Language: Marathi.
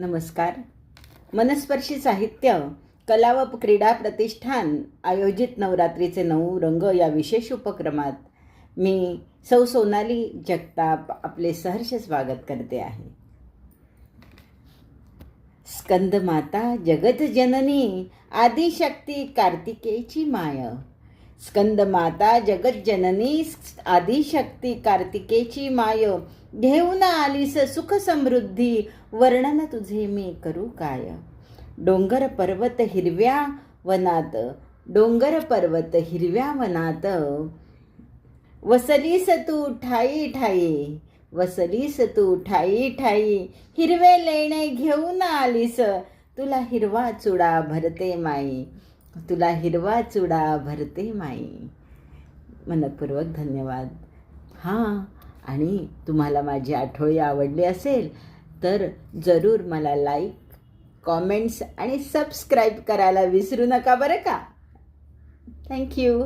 नमस्कार. मनस्पर्शी साहित्य कला व क्रीडा प्रतिष्ठान आयोजित नवरात्रीचे नऊ रंग या विशेष उपक्रमात मी सौ सोनाली जगताप आपले सहर्ष स्वागत करते आहे. स्कंदमाता जगत जननी आदिशक्ती कार्तिकेची माय. स्कंदमाता माता जननी आदिशक्ती कार्तिकेची माय. घेऊन आलीस सुख समृद्धी वर्णन तुझे मी करू काय? डोंगर पर्वत हिरव्या वनात डोंगर पर्वत हिरव्या वनात. वसलीस तू ठाई ठाई वसलीस तू ठाई ठाई हिरवे लेणे घेऊन आलीस. तुला हिरवा चुडा भरते माई. तुला हिरवा चुडा भरते माई. मनपूर्वक धन्यवाद. हां आणि तुम्हाला माझी आठवळी आवडली असेल तर जरूर मला लाईक कॉमेंट्स आणि सबस्क्राईब करायला विसरू नका बरं का? थँक्यू